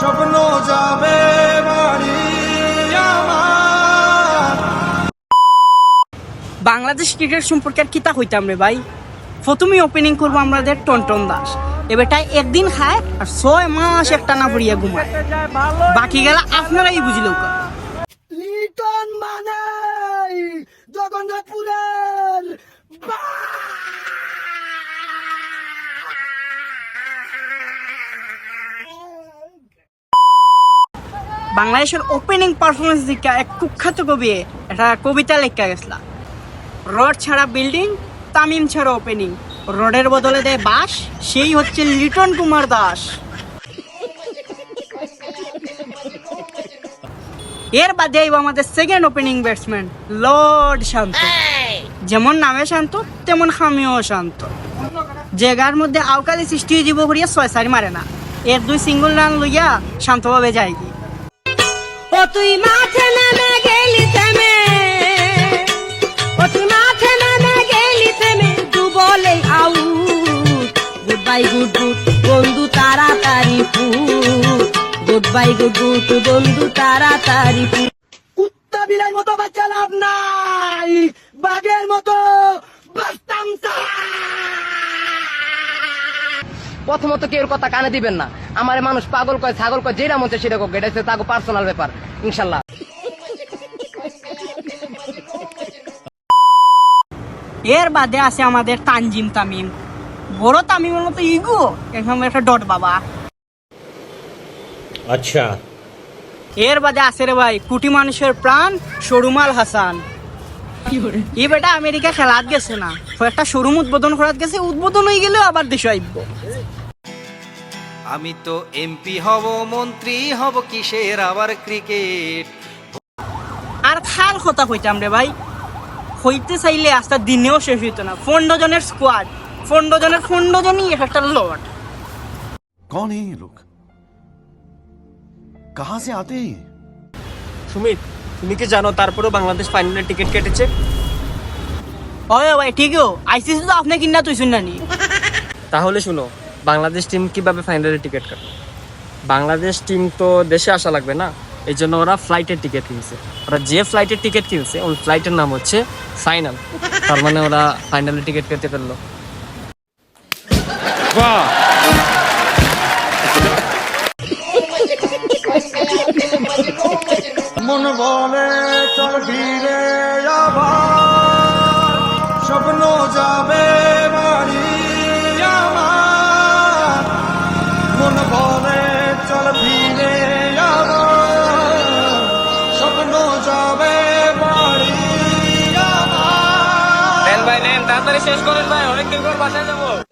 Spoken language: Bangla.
স্বপ্ন যাবে বাংলাদেশ ক্রিকেট সম্পর্কে আর কিতা হইতাম রে ভাই? প্রথমেই ওপেনিং করব আমাদের টনটন দাস। এবারটা একদিন খায় আর ছয় মাস একটা না পড়িয়া ঘুমায়। বাকি গেলা আপনারাই বুঝিল লিটন মানে জগন্নাথপুরের বাংলাদেশের ওপেনিং পারফরমেন্স দিকে এক কুখ্যাত কবি একটা কবিতা লেখা গেছিল। রড ছাড়া বিল্ডিং তামিম ছাড়া ওপেনিং রডের বদলে দেয় বাস সেই হচ্ছে লিটন কুমার দাস। এর বাদে আইব আমাদের second opening batsman lord Shanto. যেমন নামে শান্ত, তেমন খামিও শান্ত। জায়গার মধ্যে আউকালি সৃষ্টি যাব করিয়া ছয় সারি মারে না। এর দুই সিঙ্গল রান লইয়া শান্তভাবে যায় তুই মাঠে নেমে গেলি থেমে। ও তুই মাঠে নেমে গেলি থেমে, দু বলে out good bye good good বন্ধু, তাড়াতাড়ি গুড বাই গুড গুড বন্ধু, তাড়াতাড়ি কুত্তা বিলাই মতো বাচ্চা লাভ নাই, বাঘের মতো বাস্তাম প্রথমত কেউ কথা কানে দিবেন না। আমার মানুষ পাগল কয় ছাগল কয় যেটা মনে সেটা কোক এটা তাকে পার্সোনাল ব্যাপার ইনশাল্লাহ। এর বাদে আছে আমাদের তানজিম তামিম। বড় তামিমের মতো ইগো একদম একটা ডট বাবা। আচ্ছা। এর বাদে আছে রে ভাই কুটি মানুষের প্রাণ সরুমাল হাসান। এই বেটা আমেরিকা খেলাত গেছে না একটা শোরুম উদ্বোধন করাত গেছে উদ্বোধন হয়ে গেলেও আবার দেশে আইব আমি তো এমপি হব মন্ত্রী হব কিসের আবার ক্রিকেট আর খাল কথা কইতাম রে ভাই হইতে চাইলে আস্তা দিনেও শেষ হইতো না পনেরো জনের স্কোয়াড পনেরো জনের পনেরো জনই এক একটা লট कौन है ये लोग कहां से आते हैं ये? তুমি কি জানো তারপরেও বাংলাদেশ ফাইনালের টিকিট কেটেছে? হয় ভাই ঠিকও আইসিসি তো আপনি কিনা তুই শুন তাহলে শুনো বাংলাদেশ টিম কীভাবে ফাইনালের টিকিট কাটে? বাংলাদেশ টিম তো দেশে আসা লাগবে না এই জন্য ওরা ফ্লাইটের টিকিট কিনছে। ওরা যে ফ্লাইটের টিকিট কিনছে ওই ফ্লাইটের নাম হচ্ছে ফাইনাল তার মানে ওরা ফাইনালের টিকিট কেটে ফেলল। মন বলে, চল ফিরে আবার। স্বপ্ন যাবে বাড়ি আমার। মন বলে, চল ফিরে আবার। স্বপ্ন যাবে বাড়ি আমার। ভাই, নেন, তাড়াতাড়ি শেষ করেন ভাই, অনেকদিন পর বাসায় যাব।